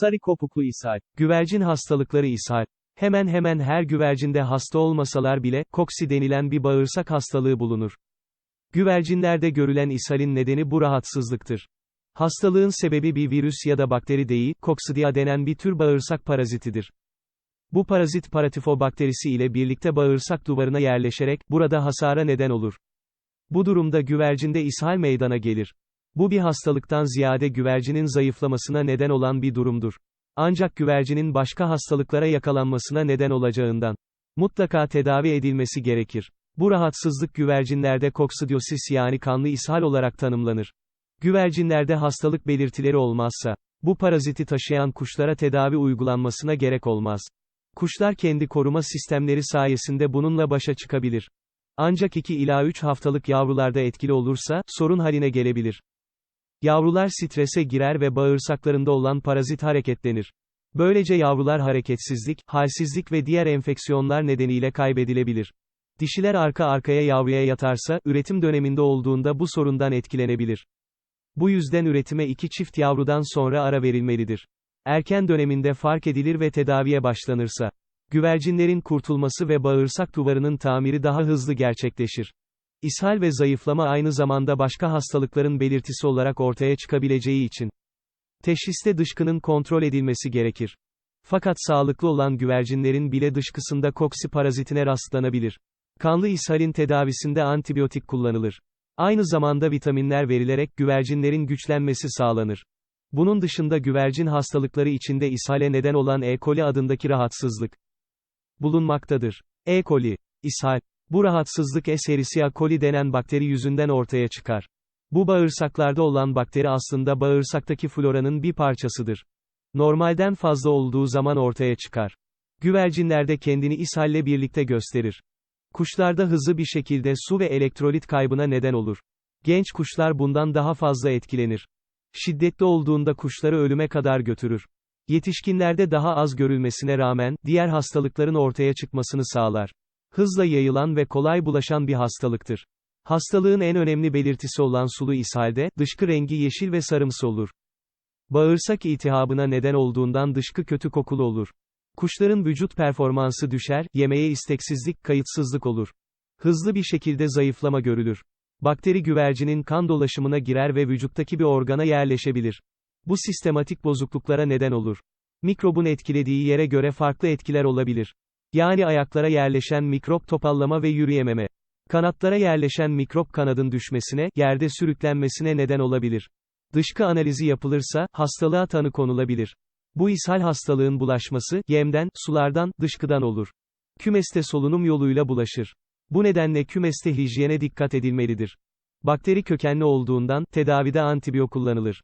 Sarı kopuklu ishal. Güvercin hastalıkları ishal. Hemen hemen her güvercinde hasta olmasalar bile, koksi denilen bir bağırsak hastalığı bulunur. Güvercinlerde görülen ishalin nedeni bu rahatsızlıktır. Hastalığın sebebi bir virüs ya da bakteri değil, koksidia denen bir tür bağırsak parazitidir. Bu parazit paratifo bakterisi ile birlikte bağırsak duvarına yerleşerek, burada hasara neden olur. Bu durumda güvercinde ishal meydana gelir. Bu bir hastalıktan ziyade güvercinin zayıflamasına neden olan bir durumdur. Ancak güvercinin başka hastalıklara yakalanmasına neden olacağından mutlaka tedavi edilmesi gerekir. Bu rahatsızlık güvercinlerde koksidiosis yani kanlı ishal olarak tanımlanır. Güvercinlerde hastalık belirtileri olmazsa, bu paraziti taşıyan kuşlara tedavi uygulanmasına gerek olmaz. Kuşlar kendi koruma sistemleri sayesinde bununla başa çıkabilir. Ancak 2 ila 3 haftalık yavrularda etkili olursa, sorun haline gelebilir. Yavrular strese girer ve bağırsaklarında olan parazit hareketlenir. Böylece yavrular hareketsizlik, halsizlik ve diğer enfeksiyonlar nedeniyle kaybedilebilir. Dişiler arka arkaya yavruya yatarsa, üretim döneminde olduğunda bu sorundan etkilenebilir. Bu yüzden üretime iki çift yavrudan sonra ara verilmelidir. Erken döneminde fark edilir ve tedaviye başlanırsa, güvercinlerin kurtulması ve bağırsak duvarının tamiri daha hızlı gerçekleşir. İshal ve zayıflama aynı zamanda başka hastalıkların belirtisi olarak ortaya çıkabileceği için, teşhiste dışkının kontrol edilmesi gerekir. Fakat sağlıklı olan güvercinlerin bile dışkısında koksi parazitine rastlanabilir. Kanlı ishalin tedavisinde antibiyotik kullanılır. Aynı zamanda vitaminler verilerek güvercinlerin güçlenmesi sağlanır. Bunun dışında güvercin hastalıkları içinde ishale neden olan E. coli adındaki rahatsızlık bulunmaktadır. E. coli, ishal, bu rahatsızlık Escherichia coli denen bakteri yüzünden ortaya çıkar. Bu bağırsaklarda olan bakteri aslında bağırsaktaki floranın bir parçasıdır. Normalden fazla olduğu zaman ortaya çıkar. Güvercinlerde kendini ishalle birlikte gösterir. Kuşlarda hızlı bir şekilde su ve elektrolit kaybına neden olur. Genç kuşlar bundan daha fazla etkilenir. Şiddetli olduğunda kuşları ölüme kadar götürür. Yetişkinlerde daha az görülmesine rağmen, diğer hastalıkların ortaya çıkmasını sağlar. Hızla yayılan ve kolay bulaşan bir hastalıktır. Hastalığın en önemli belirtisi olan sulu ishalde, dışkı rengi yeşil ve sarımsı olur. Bağırsak iltihabına neden olduğundan dışkı kötü kokulu olur. Kuşların vücut performansı düşer, yemeğe isteksizlik, kayıtsızlık olur. Hızlı bir şekilde zayıflama görülür. Bakteri güvercinin kan dolaşımına girer ve vücuttaki bir organa yerleşebilir. Bu sistematik bozukluklara neden olur. Mikrobun etkilediği yere göre farklı etkiler olabilir. Yani ayaklara yerleşen mikrop topallama ve yürüyememe. Kanatlara yerleşen mikrop kanadın düşmesine, yerde sürüklenmesine neden olabilir. Dışkı analizi yapılırsa, hastalığa tanı konulabilir. Bu ishal hastalığın bulaşması, yemden, sulardan, dışkıdan olur. Kümeste solunum yoluyla bulaşır. Bu nedenle kümeste hijyene dikkat edilmelidir. Bakteri kökenli olduğundan, tedavide antibiyo kullanılır.